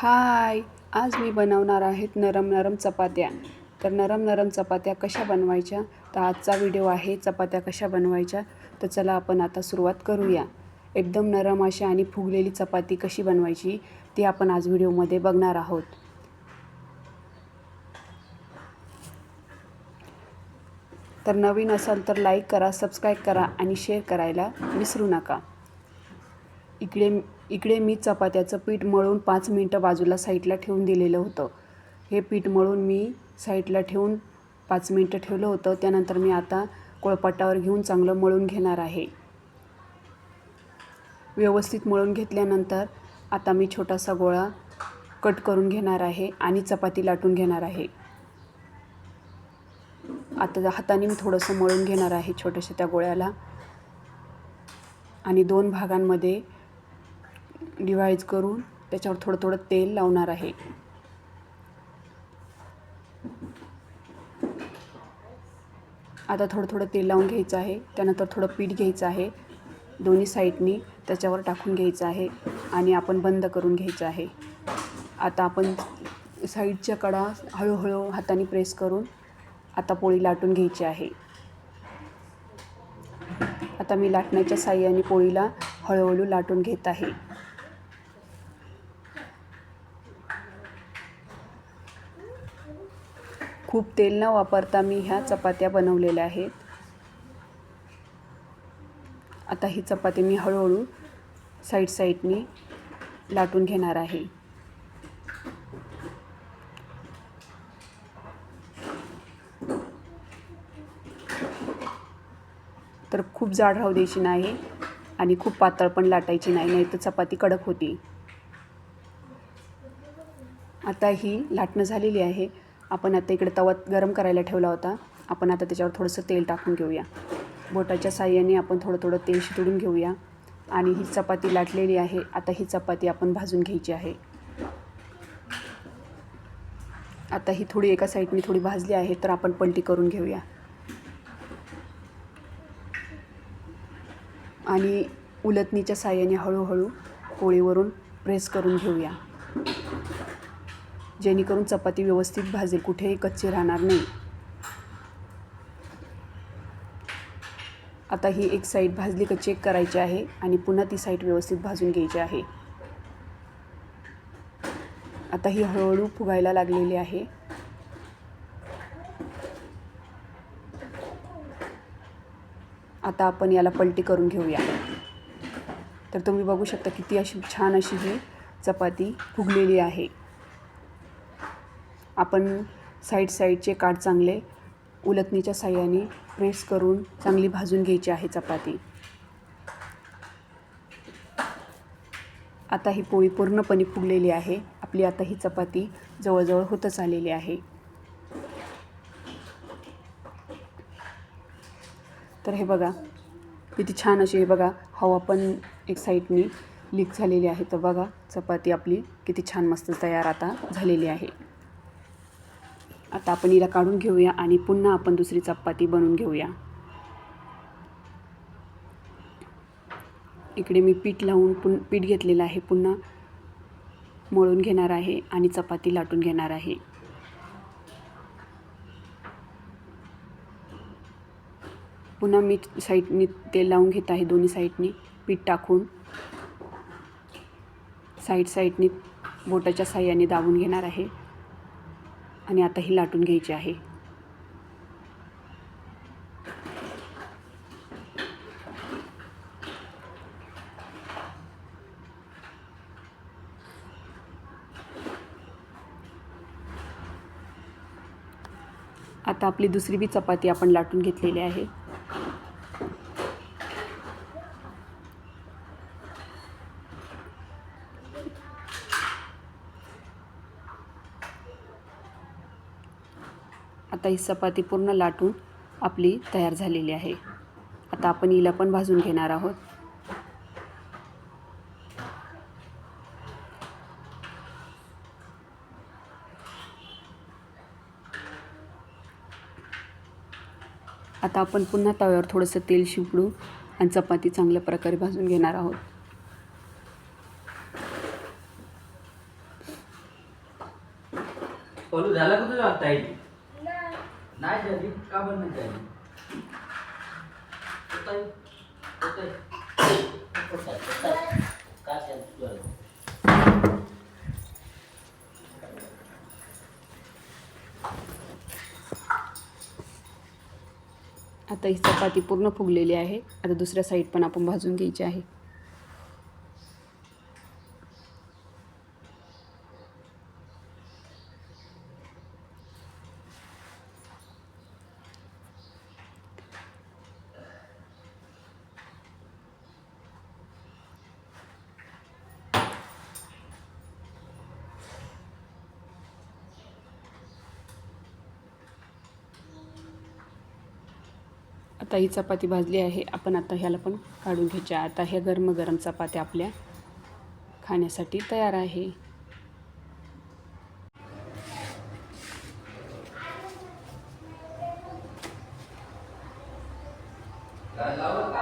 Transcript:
हाय आज मी बनवणार आहेत नरम नरम चपात्या. तर नरम नरम चपात्या कशा बनवायच्या? तर आजचा व्हिडिओ आहे चपात्या कशा बनवायच्या? तर चला आपण आता सुरुवात करूया. एकदम नरम अशी आणि फुगलेली चपाती कशी बनवायची ती आपण आज व्हिडिओमध्ये बघणार आहोत. तर नवीन असाल तर लाईक करा सबस्क्राईब करा आणि शेअर करायला विसरू नका. इकडे इकडे मी चपात्याचं पीठ मळून पाच मिनटं बाजूला साईडला ठेवून दिलेलं होतं. हे पीठ मळून मी साईडला ठेवून पाच मिनटं ठेवलं होतं. त्यानंतर मी आता कोळपाटावर घेऊन चांगलं मळून घेणार आहे. व्यवस्थित मळून घेतल्यानंतर आता मी छोटासा गोळा कट करून घेणार आहे आणि चपाती लाटून घेणार आहे. आता हाताने मी थोडंसं मळून घेणार आहे छोट्याशा त्या गोळ्याला. आणि दोन भागांमध्ये डिवाईज करून त्याच्यावर थोडं थोडं तेल लावणार आहे. आता थोडं थोडं तेल लावून घ्यायचं आहे. त्यानंतर थोडं पीठ घ्यायचं आहे. दोन्ही साईडनी त्याच्यावर टाकून घ्यायचं आहे आणि आपण बंद करून घ्यायचं आहे. आता आपण साईडच्या कडा हळूहळू हाताने प्रेस करून आता पोळी लाटून घ्यायची आहे. आता मी लाटण्याच्या साह्याने पोळीला हळूहळू लाटून घेत आहे. खूप तेल न वापरता मी ह्या चपात्या बनवलेल्या आहेत. आता ही चपाती मी हळूहळू साईड साईडनी लाटून घेणार आहे. तर खूप जाड राहू द्यायची नाही आणि खूप पातळ पण लाटायची नाही नाही तर चपाती कडक होती. आता ही लाटणं झालेली आहे. आपण आता इकडे तवा गरम करायला ठेवला होता. आपण आता त्याच्यावर थोडंसं तेल टाकून घेऊया. बोटाच्या साह्याने आपण थोडं थोडं तेल शितळून घेऊया. आणि ही चपाती लाटलेली आहे. आता ही चपाती आपण भाजून घ्यायची आहे. आता ही थोडी एका साईडने थोडी भाजली आहे तर आपण पलटी करून घेऊया. आणि उलटणीच्या साह्याने हळूहळू पोळीवरून प्रेस करून घेऊया. जेणेकरून चपाती व्यवस्थित भाजेल कुठेही कच्चे राहणार नाही. आता ही एक साईड भाजली का चेक करायची आहे आणि पुन्हा ती साईड व्यवस्थित भाजून घ्यायची आहे. आता ही हळूहळू फुगायला लागलेली आहे. आता आपण याला पलटी करून घेऊया. तर तुम्ही बघू शकता किती अशी छान अशी ही चपाती फुगलेली आहे. आपण साईड साईडचे काठ चांगले उलटणीच्या साह्याने प्रेस करून चांगली भाजून घ्यायची आहे चपाती. आता ही पोळी पूर्णपणे फुगलेली आहे. आपली आता ही चपाती जवळजवळ होतच आलेली आहे. तर हे बघा किती छान अशी हे बघा हवा पण एक साईडनी लीक झालेली आहे. तर बघा चपाती आपली किती छान मस्त तयार आता झालेली आहे. आता आपण हिला काढून घेऊया आणि पुन्हा आपण दुसरी चपाती बनवून घेऊया. इकडे मी पीठ लावून पुन पीठ घेतलेलं आहे. पुन्हा मळून घेणार आहे आणि चपाती लाटून घेणार आहे. पुन्हा मी साईडनी तेल लावून घेत आहे दोन्ही साईडनी. पीठ टाकून साईड साईडनी बोटाच्या साह्याने दाबून घेणार आहे. आणि आता ही लाटून घ्यायची आहे. आता आपली दुसरी बी चपाती आपण लाटून घेतलेली आहे. आता ही चपाती पूर्ण लाटून आपली तयार झालेली आहे. आता आपण हिला पण भाजून घेणार आहोत. आता आपण पुन्हा तव्यावर थोडंसं तेल शिपडू आणि चपाती चांगल्या प्रकारे भाजून घेणार आहोत. झाला का तुझा आता नाही झाली का नाही झाली होतंय. होतंय. होतंय, होतंय. का झालं तुझं? आता ही चपाती पूर्ण फुगलेली आहे आता दुसऱ्या साईड पण आपण भाजून घ्यायची आहे आता ही चपाती भाजली आहे. आपण आता ह्याला पण काढून घ्यायच्या आता ह्या गरम गरम चपात्या आपल्या खाण्यासाठी तयार आहे. काय लावलं